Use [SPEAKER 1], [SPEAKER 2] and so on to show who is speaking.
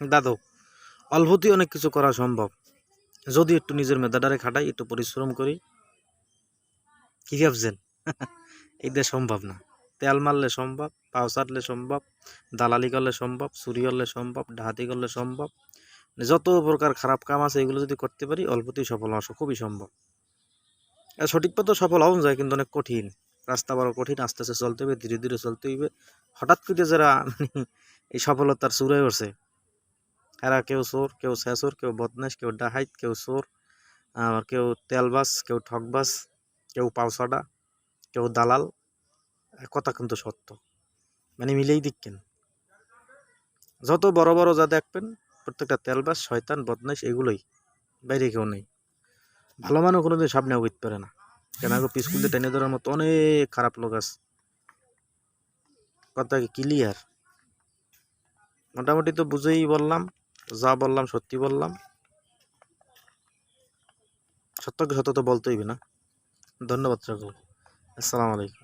[SPEAKER 1] দাদু অল্পতেই অনেক কিছু করা সম্ভব। যদি একটু নিজের মেধাটারে খাটাই, একটু পরিশ্রম করি, কি ভাবছেন? এইটা সম্ভব না। তেল মারলে সম্ভব, পাও চাটলে সম্ভব, দালালি করলে সম্ভব, চুরি করলে সম্ভব ডাহাতি করলে সম্ভব। যত প্রকার খারাপ কাম আছে, এগুলো যদি করতে পারি অল্পতেই সফল হওয়া খুবই সম্ভব। সঠিক পথে সফল হওয়া যায়, কিন্তু অনেক কঠিন। রাস্তা বড় কঠিন, আস্তে আস্তে চলতে হবে, ধীরে ধীরে চলতে হইবে। হঠাৎ করে যারা মানে এই সফলতার চূড়ায় উঠছে, এরা কেউ চোর, কেউ শেষর, কেউ বদমাস, কেউ ডাহাইত, কেউ চোর, আবার কেউ তেলবাস কেউ ঠকবাস কেউ পাওসাডা, কেউ দালাল কথা কিন্তু সত্য। মানে মিলেই দেখছেন যত বড় বড় যা দেখবেন, প্রত্যেকটা তেলবাস শয়তান বদমাইশ এগুলোই বাইরে কেউ নেই। ভালো মানুষ কোনোদিন সামনে উঠতে পারে না। কেন? আগে পিসকুলতে টেনে ধরার মতো অনেক খারাপ লোক আছে। কথা কি ক্লিয়ার মোটামুটি তো বুঝেই বললাম, যা বললাম সত্যি বললাম। সত্যকে সত্য তো বলতেই না। ধন্যবাদ সকল আসসালামু আলাইকুম।